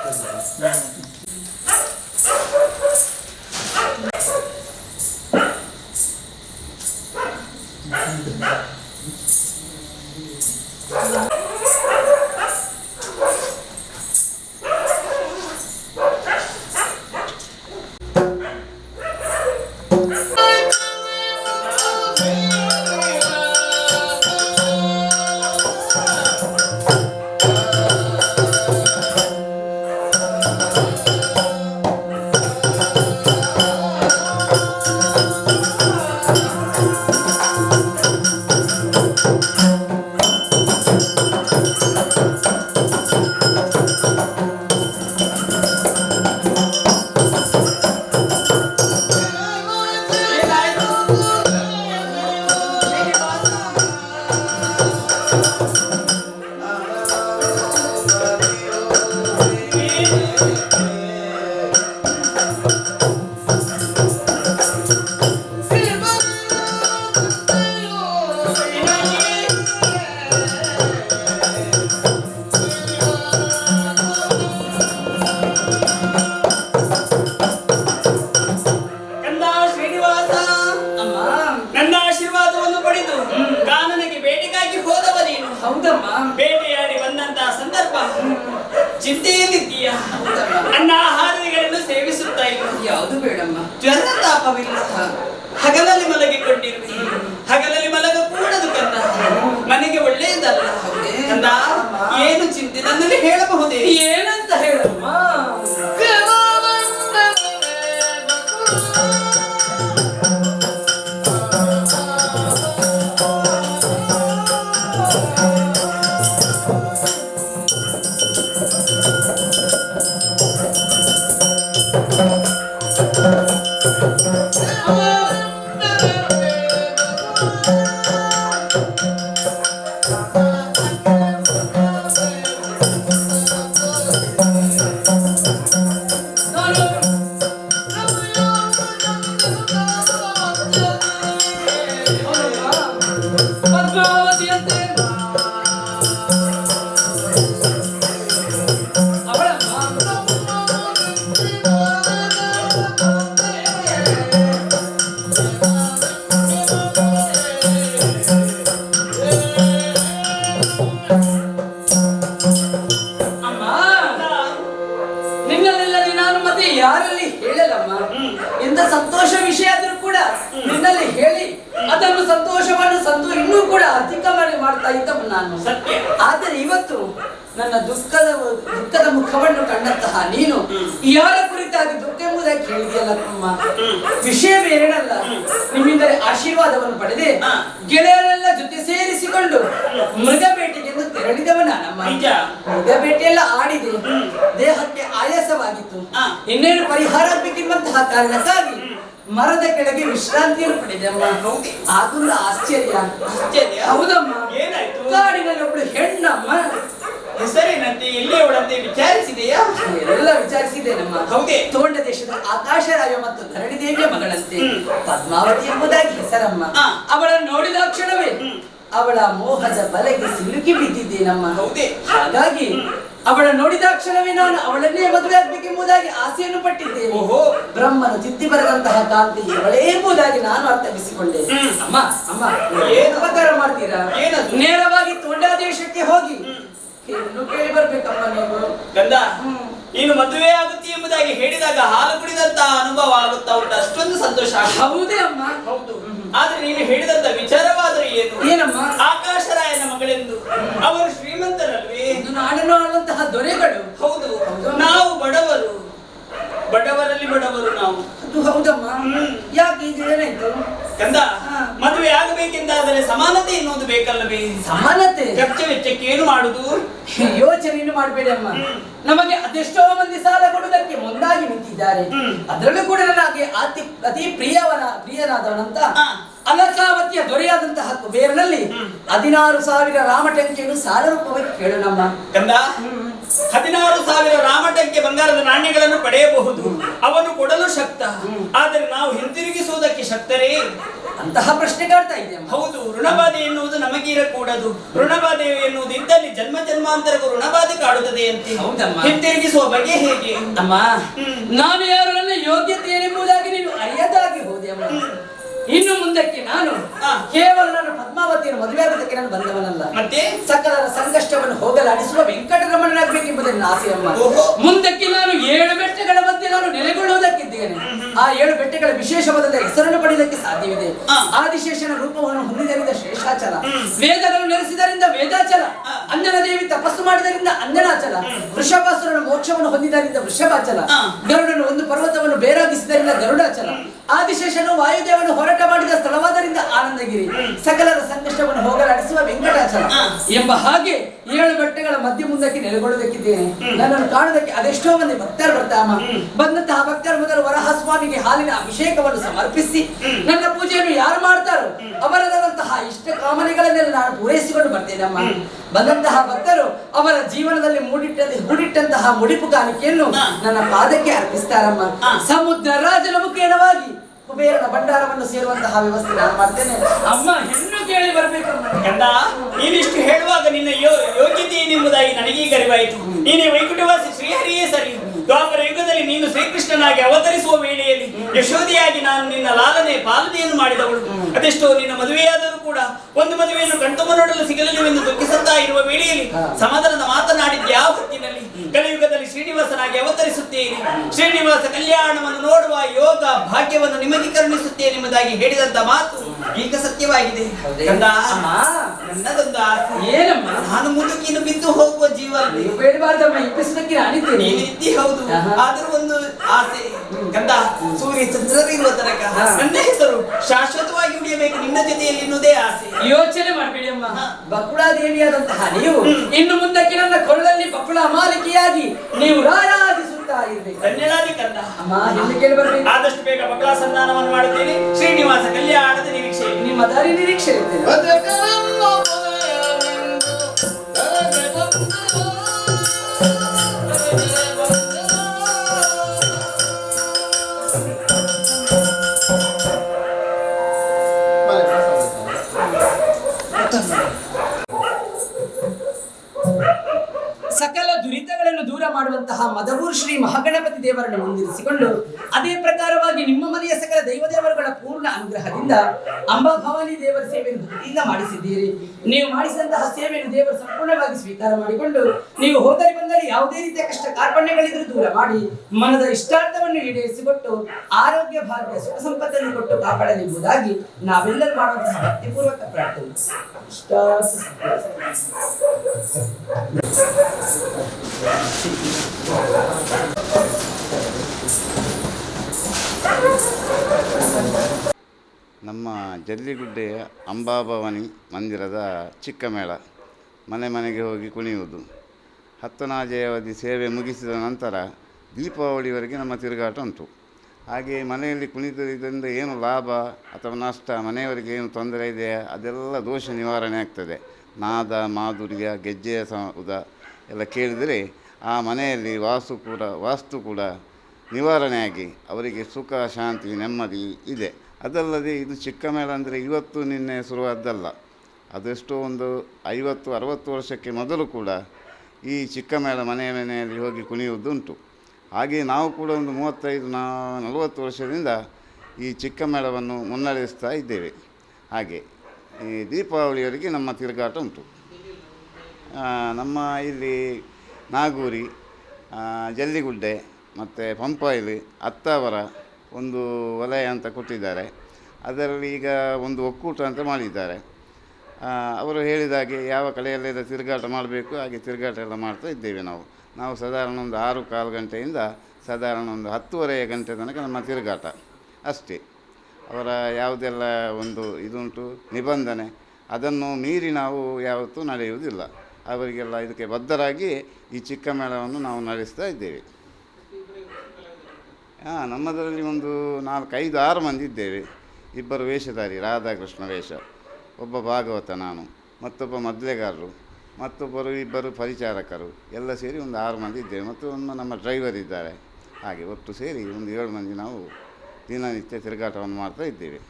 ಅಷ್ಟೇ ತಾಪವಿಲ್ಲ ಹಗಲಲ್ಲಿ ಮಲಗಿಕೊಂಡಿರುವೆ ಹಗಲಲ್ಲಿ ಮಲಗ ಕೂಡದು ಕಂದ ಮನೆಗೆ ಒಳ್ಳೆಯದಲ್ಲ? ಕಂದ ಏನು ಚಿಂತೆ ನನ್ನಲ್ಲಿ ಹೇಳಬಹುದೇ? ಏನಂತ ನಿನ್ನಲ್ಲೆಲ್ಲದೆ ನಾನು ಮತ್ತೆ ಯಾರಲ್ಲಿ ಹೇಳಲಮ್ಮ? ಎಂತ ಸಂತೋಷ ವಿಷಯ ಆದ್ರೂ ಕೂಡ ನಿನ್ನಲ್ಲಿ ಹೇಳಿ. ಅದನ್ನು ಸಂತೋಷವನ್ನು ಸಂತೋಷ ಇನ್ನೂ ಕೂಡ ಅಧಿಕ ಮಾಡಿ ಮಾಡ್ತಾ ಇದ್ದಮ್ಮ ನಾನು. ಆದರೆ ಇವತ್ತು ನನ್ನ ದುಃಖದ ದುಃಖದ ಮುಖವನ್ನು ಕಂಡಂತಹ ನೀನು ಯಾರ ಕುರಿತಾಗಿ ದುಃಖ ಎಂಬುದಾಗಿ ಹೇಳಿದೆಯಲ್ಲ ತಮ್ಮ ವಿಷಯ ಬೇರೆನಲ್ಲ ನಿಮ್ಮಿಂದಲೇ ಆಶೀರ್ವಾದವನ್ನು ಪಡೆದೆ. ಗೆಳೆಯರೆಲ್ಲ ಜೊತೆ ಸೇರಿಸಿಕೊಂಡು ಮೃಗ ಬೇಟೆಯೆಲ್ಲ ಆಡಿದೆ ದೇಹಕ್ಕೆ ಆಯಾಸವಾಗಿತ್ತು. ಇನ್ನೇನು ಪರಿಹಾರ ಬೇಕೆನ್ನುವಂತಹ ಕಾರಣಕ್ಕಾಗಿ ಮರದ ಕೆಳಗೆ ವಿಶ್ರಾಂತಿಯನ್ನು ಪಡೆದಮ್ಮ? ಅದೊಂದು ಆಶ್ಚರ್ಯ. ಆಶ್ಚರ್ಯ? ಹೌದಮ್ಮ. ಏನಾಯ್ತು? ಕಾಡಿನಲ್ಲಿ ಒಬ್ಳು ಹೆಣ್ಣಮ್ಮ. ಹೆಸರಿನಂತೆ ಎಲ್ಲಿಯವಳಂತೆ ವಿಚಾರಿಸಿದೆಯಾ? ಎಲ್ಲ ವಿಚಾರಿಸಿದ್ದೇನಮ್ಮ ಹೌದೇ? ತೋಂಡ ದೇಶದ ಆಕಾಶರಾಯ ಮತ್ತು ಧರಣಿ ದೇವಿಯ ಮಗಳಂತೆ. ಪದ್ಮಾವತಿ ಎಂಬುದಾಗಿ ಹೆಸರಮ್ಮ. ಅವಳನ್ನು ನೋಡಿದ ಕ್ಷಣವೇ. ಅವಳ ಮೋಹದ ಬಲೆಗೆ ಸಿಲುಕಿ ಬಿದ್ದಿದ್ದೆ ನಮ್ಮ ಹೌದೇ? ಹಾಗಾಗಿ ಅವಳ ನೋಡಿದ ಕ್ಷಣವೇ ನಾನು ಅವಳನ್ನೇ ಮದುವೆ ಆಗ್ಬೇಕೆಂಬುದಾಗಿ ಆಸೆಯನ್ನು ಪಟ್ಟಿದ್ದೆ ಓಹೋ. ಬ್ರಹ್ಮನು ತಿದ್ದಿ ಬರೆದಂತಹ ಕಾಂತಿ ಅವಳೇ ಎಂಬುದಾಗಿ ನಾನು ಅರ್ಥವಿಸಿಕೊಂಡೆ. ಅಮ್ಮ ಅಮ್ಮ ಏನು? ಉಪಕಾರ ಮಾಡ್ತೀರಾ ಏನದು? ನೇರವಾಗಿ ತೋಂಡಾದೇಶಕ್ಕೆ ಹೋಗಿ ಕೇಳಿ ಬರ್ಬೇಕಮ್ಮ ನೀವು ಗಂಧ. ನೀನು ಮದುವೆ ಆಗುತ್ತಿ ಎಂಬುದಾಗಿ ಹೇಳಿದಾಗ ಹಾಲು ಕುಡಿದಂತ ಅನುಭವ ಆಗುತ್ತಾ ಉಂಟು ಅಷ್ಟೊಂದು ಸಂತೋಷ. ಹೌದೇ ಅಮ್ಮ ಹೌದು ಆದ್ರೆ ನೀನು ಹೇಳಿದಂತ ವಿಚಾರವಾದರೂ ಏನಮ್ಮ? ಆಕಾಶರಾಯನ ಮಗಳೆಂದು. ಅವರು ಶ್ರೀಮಂತರಲ್ವೇ? ನಾಡನ್ನು ಆಡುವಂತಹ ದೊರೆಗಳು. ಹೌದು. ನಾವು ಬಡವರು. ಬಡವರಲ್ಲಿ ಬಡವರು ನಾವು. ಅದು ಹೌದಮ್ಮ. ಯಾಕೆ ಈಗ ಏನಾಯ್ತು? ಕಂದ ಮದುವೆ ಆಗಬೇಕೆಂದಾದರೆ ಸಮಾನತೆ ಎನ್ನುವುದು ಬೇಕಲ್ಲವೇ? ಸಮಾನತೆ? ಖರ್ಚು ವೆಚ್ಚಕ್ಕೆ ಏನು ಮಾಡುದು? ಯೋಚನೆಯನ್ನು ಮಾಡಬೇಡಿ ಅಮ್ಮ. ನಮಗೆ ಅದೆಷ್ಟೋ ಮಂದಿ ಸಾಲ ಕೊಡುವುದಕ್ಕೆ ಮುಂದಾಗಿ ನಿಂತಿದ್ದಾರೆ. ಅದರಲ್ಲೂ ಕೂಡ ನನಗೆ ಅತಿ ಅತಿ ಪ್ರಿಯವನ ಪ್ರಿಯನಾದವನಂತ ಹಾ. ಕುಬೇರನಲ್ಲಿ. ಹದಿನಾರು ಸಾವಿರ ರಾಮಟಂಕಿಯನ್ನು ಸಾಲ ರೂಪವಾಗಿ ಕೇಳು ನಮ್ಮ ಕಂದ ಹದಿನಾರು ಸಾವಿರ ರಾಮಟಂಕೆ ಬಂಗಾರದ ನಾಣ್ಯಗಳನ್ನು ಪಡೆಯಬಹುದು. ಅವನು ಕೊಡಲು ಶಕ್ತ. ಆದರೆ ನಾವು ಹಿಂತಿರುಗಿಸುವುದಕ್ಕೆ ಶಕ್ತರೇ? ಅಂತಹ ಪ್ರಶ್ನೆ ಕಾಡ್ತಾ ಇದೆ ಹೌದು ಋಣಬಾಧೆ ಎನ್ನುವುದು ನಮಗೀರ ಕೂಡದು ಋಣಬಾಧೆ ಎನ್ನುವುದು ಇದ್ದಲ್ಲಿ ಜನ್ಮ ಜನ್ಮಾಂತರಕ್ಕೂ ಋಣಬಾಧೆ ಕಾಡುತ್ತದೆ ಅಂತ. ಹೌದಮ್ಮ. ಹಿಂತಿರುಗಿಸುವ ಬಗ್ಗೆ ಹೇಗೆ? ಅಮ್ಮ. ನಾನು ಯಾರು ನನ್ನ ಯೋಗ್ಯತೆ ಎಂಬುದಾಗಿ ನೀನು ಅರಿಯದಾಗಿ ಹೋದೆ ಅಮ್ಮ ಇನ್ನು ಮುಂದಕ್ಕೆ ನಾನು ಕೇವಲ ನಾನು ಪದ್ಮಾವತಿಯನ್ನು ಮದುವೆ ಆಗೋದಕ್ಕೆ ನಾನು ಬಂದವನಲ್ಲ. ಮತ್ತೆ? ಸಕಲರ ಸಂಕಷ್ಟವನ್ನು ಹೋಗಲಾಡಿಸುವ ವೆಂಕಟರಮಣನಾಗಬೇಕೆಂಬುದೇ ನನ್ನ ಆಸೆ ಅಮ್ಮ. ಮುಂದಕ್ಕೆ ನಾನು ಏಳು ಬೆಟ್ಟಗಳ ಮಧ್ಯೆ ನಾನು ನೆಲೆಗೊಳ್ಳುವುದಕ್ಕಿದ್ದೇನೆ. ಆ ಏಳು ಬೆಟ್ಟಗಳ ವಿಶೇಷವಾದ ಹೆಸರನ್ನು ಪಡೆಯುವುದಕ್ಕೆ ಸಾಧ್ಯವಿದೆ. ಆದಿಶೇಷನ ರೂಪವನ್ನು ಹೊಂದಿದರಿಂದ ಶೇಷಾಚಲ ವೇದನನ್ನು ನೆಲೆಸಿದರಿಂದ ವೇದಾಚಲ. ಅಂಜನ ದೇವಿ ತಪಸ್ಸು ಮಾಡಿದರಿಂದ ಅಂಜನಾಚಲ ವೃಷಭಾಸುರನ ಮೋಕ್ಷವನ್ನು ಹೊಂದಿದರಿಂದ ವೃಷಭಾಚಲ. ಗರುಡನು ಒಂದು ಪರ್ವತವನ್ನು ಬೇರಾಗಿಸಿದರಿಂದ ಗರುಡಾಚಲ. ಆದಿಶೇಷನು ವಾಯುದೇವನು ಹೋರಾಟ ಮಾಡಿದ ಸ್ಥಳವಾದರಿಂದ ಆನಂದಗಿರಿ. ಸಕಲರ ಸಂಕಷ್ಟವನ್ನು ಹೋಗಲಾಡಿಸುವ ವೆಂಕಟಾಚಲ. ಎಂಬ ಹಾಗೆ ಏಳು ಬೆಟ್ಟಗಳ ಮಧ್ಯ ಮುಂದಕ್ಕೆ ನೆಲೆಗೊಳ್ಳುವುದಕ್ಕಿದ್ದೇನೆ ನನ್ನನ್ನು ಕಾಣುವುದಕ್ಕೆ ಅದೆಷ್ಟೋ ಮಂದಿ ಭಕ್ತರು ಬರ್ತಾಮ. ಬಂದಂತಹ ಭಕ್ತರ ಮೊದಲು ವರಹಸ್ವಾಮಿಗೆ ಹಾಲಿನ ಅಭಿಷೇಕವನ್ನು ಸಮರ್ಪಿಸಿ ನನ್ನ ಪೂಜೆಯನ್ನು ಯಾರು ಮಾಡ್ತಾರೋ ಅವರದಂತಹ ಇಷ್ಟ ಕಾಮನೆಗಳನ್ನೆಲ್ಲ ನಾನು ಪೂರೈಸಿಕೊಂಡು ಬರ್ತೇನಮ್ಮ. ಬಂದಂತಹ ಭಕ್ತರು ಅವರ ಜೀವನದಲ್ಲಿ ಮೂಡಿಟ್ಟ ಮೂಡಿಟ್ಟಂತಹ ಮುಡಿಪು ಕಾಣಿಕೆಯನ್ನು ನನ್ನ ಪಾದಕ್ಕೆ ಅರ್ಪಿಸ್ತಾರಮ್ಮ. ಸಮುದ್ರ ರಾಜನ ಮುಖೇನವಾಗಿ ಕುಬೇರನ ಭಂಡಾರವನ್ನು ಸೇರುವಂತಹ ವ್ಯವಸ್ಥೆ ನಾನು ಮಾಡ್ತೇನೆ. ಅಮ್ಮ ಹೆಣ್ಣು ಕೇಳಿ ಬರಬೇಕು ಕಂದ ನೀನಿಷ್ಟು ಹೇಳುವಾಗ ನಿನ್ನ ಯೋಗ್ಯತೆ ಏನೆಂಬುದಾಗಿ ನನಗೀಗ ಅರಿವಾಯಿತು. ನೀನೇ ವೈಕುಂಠವಾಸಿ ಶ್ರೀಹರಿಯೇ ಸರಿ. ದ್ವಾಪರ ಯುಗದಲ್ಲಿ ನೀನು ಶ್ರೀಕೃಷ್ಣನಾಗಿ ಅವತರಿಸುವ ವೇಳೆಯಲ್ಲಿ ಯಶೋದಿಯಾಗಿ ನಾನು ನಿನ್ನ ಲಾಲನೆ ಪಾಲನೆಯನ್ನು ಮಾಡಿದವಳು. ಅದೆಷ್ಟೋ ನಿನ್ನ ಮದುವೆಯಾದರೂ ಕೂಡ ಒಂದು ಮದುವೆಯನ್ನು ಕಣ್ತುಂಬ ನೋಡಲು ಸಿಗಲಿಲ್ಲವೆಂದು ದುಃಖಿಸುತ್ತಾ ಇರುವ ವೇಳೆಯಲ್ಲಿ. ಸಮಾಧಾನದ ಮಾತನಾಡಿದ್ದ ಯಾವ ಹೊತ್ತಿನಲ್ಲಿ? ಅವತರಿಸುತ್ತೇನೆ ಶ್ರೀನಿವಾಸ ಕಲ್ಯಾಣವನ್ನು ನೋಡುವ ಯೋಗ ಭಾಗ್ಯವನ್ನು ನಿಮಗೆ ಕರುಣಿಸುತ್ತೇನೆ ಎಂಬುದಾಗಿ ಹೇಳಿದಂತ ಮಾತು ಈಗ ಸತ್ಯವಾಗಿದೆ. ನನ್ನದೊಂದು ಆಸೆ ಏನಮ್ಮ? ನಾನು ಮುದುಕಿನ ಬಿದ್ದು ಹೋಗುವ ಜೀವ ಬೇಡಬಾರ್ದಮ್ಮ ಇಪ್ಪಿಸಲಿಕ್ಕೆ ನಾನಿದ್ದೇನೆ ಹೌದು. ಆದರೂ ಒಂದು ಆಸೆ. ಕಂದ ಸೂರ್ಯ ಚಂದ್ರರಿರುವ ತನಕ. ನನ್ನ ಹೆಸರು ಶಾಶ್ವತವಾಗಿ ಉಳಿಯಬೇಕು. ನಿನ್ನ ಜೊತೆಯಲ್ಲಿ ಎನ್ನುವುದೇ ಆಸೆ. ಯೋಚನೆ ಮಾಡಬೇಡಿ ಅಮ್ಮ ಬಕುಳಾ ದೇವಿಯಾದಂತಹ ನೀವು ಇನ್ನು ಮುಂದಕ್ಕೆ ನನ್ನ ಕೊಳ್ಳಲ್ಲಿ ಬಕುಳ ಅಮಾಲಿಕೆಯಾಗಿ ನೀವು ರಾರಾಜಿಸುತ್ತಾ ಆದಷ್ಟು ಬೇಗ ಮಕ್ಕಳ ಸಂಧಾನವನ್ನು ಮಾಡುತ್ತೇನೆ. ಶ್ರೀನಿವಾಸ ಕಲ್ಯಾಣದ ನಿರೀಕ್ಷೆ. ನಿಮ್ಮ ದಾರಿ ನಿರೀಕ್ಷೆ ಸಕಲ ದುರಿತಗಳನ್ನು ದೂರ ಮಾಡುವಂತಹ ಮದವೂರು ಶ್ರೀ ಮಹಾಗಣಪತಿ ದೇವರನ್ನು ಮುಂದಿರಿಸಿಕೊಂಡು ಅದೇ ಪ್ರಕಾರವಾಗಿ ನಿಮ್ಮ ಮನೆಯ ಸಕಲ ದೈವ ದೇವರುಗಳ ಪೂರ್ಣ ಅನುಗ್ರಹದಿಂದ ಅಂಬಾಭವಾನಿ ದೇವರ ಸೇವೆಯನ್ನು ಭಕ್ತಿಯಿಂದ ಮಾಡಿಸಿದ್ದೀರಿ ನೀವು ಮಾಡಿಸಿದಂತಹ ಸೇವೆಯನ್ನು ದೇವರು ಸಂಪೂರ್ಣವಾಗಿ ಸ್ವೀಕಾರ ಮಾಡಿಕೊಂಡು ನೀವು ಹೋದರೆ ಬಂದಲ್ಲಿ ಯಾವುದೇ ರೀತಿಯ ಕಷ್ಟ ಕಾರ್ಪಣ್ಯಗಳಿದ್ರೂ ದೂರ ಮಾಡಿ ಮನದ ಇಷ್ಟಾರ್ಥವನ್ನು ಈಡೇರಿಸಿಕೊಟ್ಟು ಆರೋಗ್ಯ, ಭಾಗ್ಯ, ಸುಖ ಸಂಪತ್ತನ್ನು ಕೊಟ್ಟು ಕಾಪಾಡಲೆಂಬುದಾಗಿ ನಾವೆಲ್ಲರೂ ಮಾಡುವಂತಹ ಭಕ್ತಿಪೂರ್ವಕ ಪ್ರಾರ್ಥನೆ Thank ಸಿದ್ಧಿರಸ್ತು. ನಮ್ಮ ಜಲ್ಲಿಗುಡ್ಡೆಯ ಅಂಬಾಭವಾನಿ ಮಂದಿರದ ಚಿಕ್ಕ ಮೇಳ ಮನೆ ಮನೆಗೆ ಹೋಗಿ ಕುಣಿಯುವುದು. ಹತ್ತನಾಜೆ ಅವಧಿ ಸೇವೆ ಮುಗಿಸಿದ ನಂತರ ದೀಪಾವಳಿವರೆಗೆ ನಮ್ಮ ತಿರುಗಾಟ ಉಂಟು. ಹಾಗೆ ಮನೆಯಲ್ಲಿ ಕುಣಿತದಿಂದ ಏನು ಲಾಭ ಅಥವಾ ನಷ್ಟ, ಮನೆಯವರಿಗೆ ಏನು ತೊಂದರೆ ಇದೆ, ಅದೆಲ್ಲ ದೋಷ ನಿವಾರಣೆ ಆಗ್ತದೆ. ನಾದ, ಮಾಧುರ್ಯ, ಗೆಜ್ಜೆಯ ಉದ ಎಲ್ಲ ಕೇಳಿದರೆ ಆ ಮನೆಯಲ್ಲಿ ವಾಸ್ತು ಕೂಡ ವಾಸ್ತು ಕೂಡ ನಿವಾರಣೆಯಾಗಿ ಅವರಿಗೆ ಸುಖ, ಶಾಂತಿ, ನೆಮ್ಮದಿ ಇದೆ. ಅದಲ್ಲದೆ ಇದು ಚಿಕ್ಕ ಮೇಳ ಅಂದರೆ ಇವತ್ತು ನಿನ್ನೆ ಶುರುವಾದ್ದಲ್ಲ. ಅದೆಷ್ಟೋ ಒಂದು ಐವತ್ತು, ಅರವತ್ತು ವರ್ಷಕ್ಕೆ ಮೊದಲು ಕೂಡ ಈ ಚಿಕ್ಕ ಮೇಳ ಮನೆಯ ಮನೆಯಲ್ಲಿ ಹೋಗಿ ಕುಣಿಯುವುದುಂಟು. ಹಾಗೆ ನಾವು ಕೂಡ ಒಂದು ಮೂವತ್ತೈದು, ನಾ, ನಲವತ್ತು ವರ್ಷದಿಂದ ಈ ಚಿಕ್ಕ ಮೇಳವನ್ನು ಮುನ್ನಡೆಸ್ತಾ ಇದ್ದೇವೆ. ಹಾಗೆ ಈ ದೀಪಾವಳಿಯವರೆಗೆ ನಮ್ಮ ತಿರುಗಾಟ ಉಂಟು. ನಮ್ಮ ಇಲ್ಲಿ ನಾಗೂರಿ ಜಲ್ಲಿಗುಡ್ಡೆ ಮತ್ತು ಪಂಪಾಯಿಲಿ, ಅತ್ತಾವರ ಒಂದು ವಲಯ ಅಂತ ಕೊಟ್ಟಿದ್ದಾರೆ. ಅದರಲ್ಲಿ ಈಗ ಒಂದು ಒಕ್ಕೂಟ ಅಂತ ಮಾಡಿದ್ದಾರೆ. ಅವರು ಹೇಳಿದ ಹಾಗೆ ಯಾವ ಕಡೆಯಲ್ಲೆಲ್ಲ ತಿರುಗಾಟ ಮಾಡಬೇಕು, ಹಾಗೆ ತಿರುಗಾಟ ಎಲ್ಲ ಮಾಡ್ತಾ ಇದ್ದೇವೆ ನಾವು. ನಾವು ಸಾಧಾರಣ ಒಂದು ಆರು ಕಾಲು ಗಂಟೆಯಿಂದ ಸಾಧಾರಣ ಒಂದು ಹತ್ತುವರೆ ಗಂಟೆ ತನಕ ನಮ್ಮ ತಿರುಗಾಟ ಅಷ್ಟೇ. ಅವರ ಯಾವುದೆಲ್ಲ ಒಂದು ಇದುಂಟು, ನಿಬಂಧನೆ, ಅದನ್ನು ಮೀರಿ ನಾವು ಯಾವತ್ತೂ ನಡೆಯುವುದಿಲ್ಲ. ಅವರಿಗೆಲ್ಲ ಇದಕ್ಕೆ ಬದ್ಧರಾಗಿ ಈ ಚಿಕ್ಕ ಮೇಳವನ್ನು ನಾವು ನಡೆಸ್ತಾ ಇದ್ದೇವೆ. ಹಾಂ, ನಮ್ಮದರಲ್ಲಿ ಒಂದು ನಾಲ್ಕೈದು ಆರು ಮಂದಿ ಇದ್ದೇವೆ. ಇಬ್ಬರು ವೇಷಧಾರಿ, ರಾಧಾಕೃಷ್ಣ ವೇಷ. ಒಬ್ಬ ಭಾಗವತ ನಾನು, ಮತ್ತೊಬ್ಬ ಮದ್ಲೆಗಾರರು ಮತ್ತೊಬ್ಬರು ಇಬ್ಬರು ಪರಿಚಾರಕರು. ಎಲ್ಲ ಸೇರಿ ಒಂದು ಆರು ಮಂದಿ ಇದ್ದೇವೆ ಮತ್ತು ಒಂದು ನಮ್ಮ ಡ್ರೈವರ್ ಇದ್ದಾರೆ. ಹಾಗೆ ಒಟ್ಟು ಸೇರಿ ಒಂದು ಏಳು ಮಂದಿ ನಾವು ದಿನನಿತ್ಯ ತಿರುಗಾಟವನ್ನು ಮಾಡ್ತಾ ಇದ್ದೇವೆ.